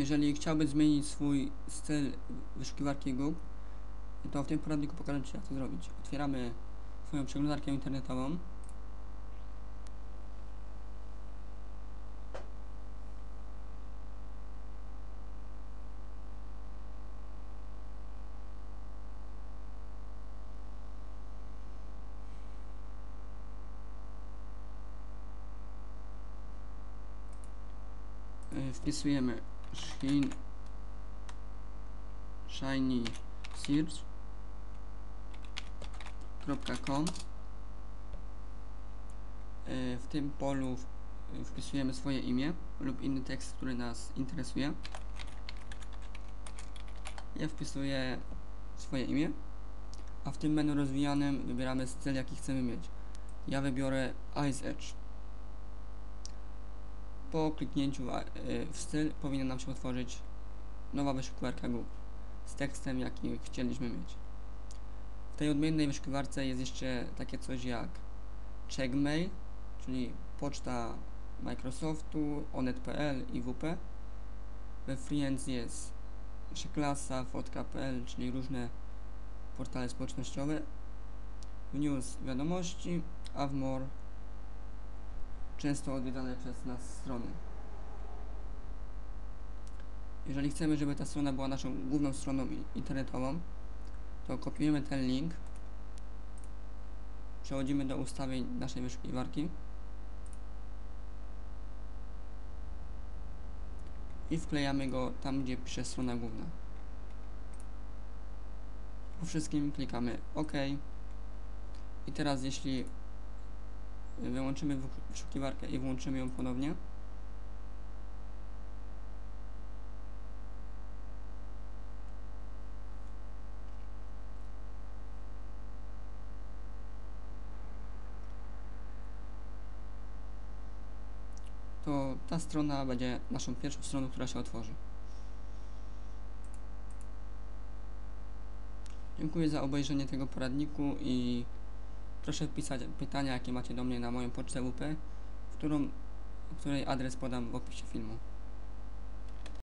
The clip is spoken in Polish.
Jeżeli chciałbyś zmienić swój styl wyszukiwarki Google, to w tym poradniku pokażę Ci jak to zrobić. Otwieramy swoją przeglądarkę internetową. Y, Wpisujemy Shin Shiny Search.com Y, W tym polu wpisujemy swoje imię lub inny tekst, który nas interesuje. Ja wpisuję swoje imię, a w tym menu rozwijanym wybieramy styl, jaki chcemy mieć. Ja wybiorę Ice Edge. Po kliknięciu w- y, w styl powinna nam się otworzyć nowa wyszukiwarka Google z tekstem, jaki chcieliśmy mieć. W tej odmiennej wyszukiwarce jest jeszcze takie coś jak Checkmail, czyli poczta Microsoftu, onet.pl i WP. We Friends jest jeszcze klasa, fotka.pl, czyli różne portale społecznościowe. W News wiadomości, a w More często odwiedzane przez nas strony. Jeżeli chcemy, żeby ta strona była naszą główną stroną internetową, to kopiujemy ten link, przechodzimy do ustawień naszej wyszukiwarki i wklejamy go tam, gdzie pisze strona główna. Po wszystkim klikamy OK. I teraz jeśli wyłączymy wyszu- wyszukiwarkę i włączymy ją ponownie, to ta strona będzie naszą pierwszą stroną, która się otworzy. Dziękuję za obejrzenie tego poradniku i proszę wpisać pytania, jakie macie do mnie na moją pocztę UP, w którą, której adres podam w opisie filmu.